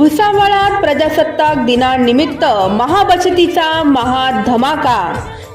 भुसावळात प्रजासत्ताक दिनानिमित्त महाबचतीचा महाधमाका.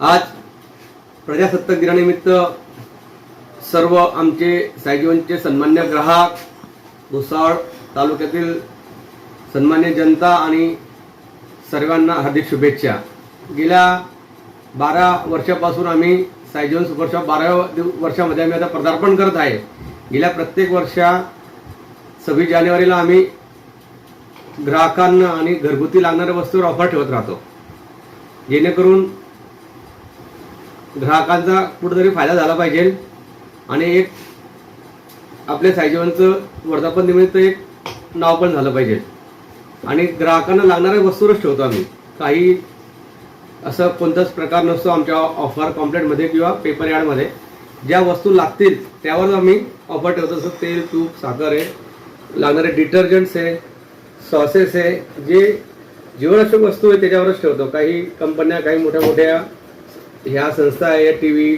आज प्रजासत्ताक दिनानिमित्त सर्व आमचे सायजीवनचे सन्मान्य ग्राहक भुसाळ तालुक्यातील सन्मान्य जनता आणि सर्वांना हार्दिक शुभेच्छा. गेल्या बारा वर्षापासून आम्ही सायजीवन सुपरशॉप बाराव्या दिव- वर्षामध्ये आम्ही आता पदार्पण करत आहे. गेल्या प्रत्येक वर्षा सव्वीस जानेवारीला आम्ही ग्राहकांना आणि घरगुती लागणाऱ्या वस्तूवर ऑफर ठेवत राहतो. जेणेकरून ग्राहकांचा कुठेतरी फायदा झाला पाहिजे. आणि एक आपल्या साईजीवांचं वर्धापन निमित्त एक नाव पण झालं पाहिजे. आणि ग्राहकांना लागणाऱ्या वस्तूवरच ठेवतो आम्ही. काही असं कोणताच प्रकार नसतो आमच्या ऑफर कॉम्प्लेटमध्ये किंवा पेपर यार्डमध्ये ज्या वस्तू लागतील त्यावर आम्ही ऑफर ठेवतो. जसं तेल तूप साखर आहे. लागणारे डिटर्जंट्स आहे सॉसेस आहे. जे जीवनावश्यक वस्तू आहे त्याच्यावरच ठेवतो. काही कंपन्या काही मोठ्या मोठ्या ह्या संस्था आहे टी व्ही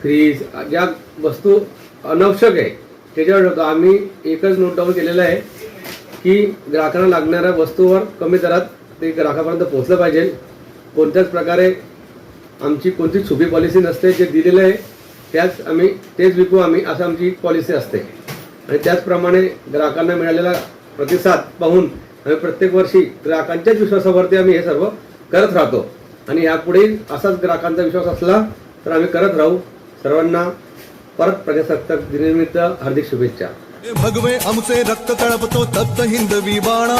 फ्रीज ज्या वस्तू अनावश्यक आहे त्याच्यावर ठेवतो. आम्ही एकच नोट डाऊन केलेलं आहे की ग्राहकांना लागणाऱ्या वस्तूवर कमी दरात ते ग्राहकापर्यंत पोहोचलं पाहिजे. कोणत्याच प्रकारे आमची कोणती छुपी पॉलिसी नसते जे दिलेलं आहे त्याच आम्ही तेच विकू आम्ही असं आमची पॉलिसी असते. आणि त्याचप्रमाणे ग्राहकांना मिळालेला प्रतिसाद पाहून आम्ही प्रत्येक वर्षी ग्राहकांच्याच विश्वासावरती आम्ही हे सर्व करत राहतो. आणि यापुढे असाच ग्राहकांचा विश्वास असला तर आम्ही करत राहू. सर्वांना परत प्रजासत्ताक दिनानिमित्त हार्दिक शुभेच्छा. भगवे आमचे रक्त तळपतो तप्त हिंदवी बाणा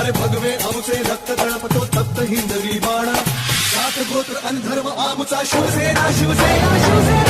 अरे भगवे आमचे रक्त तळपतो तप्त हिंदवी बाणा जात गोत्र आणि धर्म आमचा शिवसेना शिवसेना शिवसेना.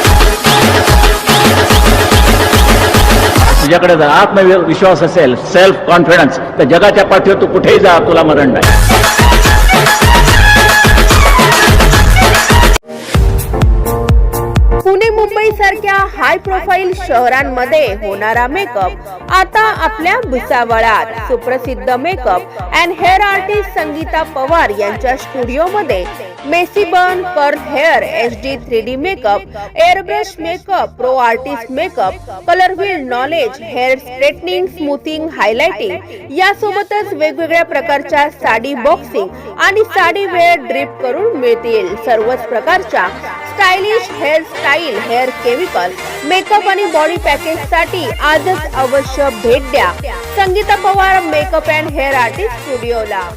तुझ्याकडे जर आत्मविश्वास असेल सेल्फ कॉन्फिडन्स तर जगाच्या पाठीवर तू कुठेही जा तुला मरण नाही. पुणे मुंबई सारख्या हाय प्रोफाईल शहरांमध्ये होणारा मेकअप आता आपल्या भुसावळात सुप्रसिद्ध makeup and hair artist Sangeeta Pawar यांच्या स्टुडिओमध्ये messy bun कर्थ hair H D three D makeup airbrush makeup pro artist makeup colour wheel knowledge hair straightening smoothing highlighting यासोबतच वेगवेगळ्या प्रकारच्या साडी बॉक्सिंग आणि साडी वेअर ड्रिप करून मिळतील. सर्वच प्रकारच्या stylish hair style hair chemical makeup आणि बॉडी पॅकेजसाठी आजच अवश्य भेट द्या. Sangeeta Pawar makeup and hair artist स्टुडिओला.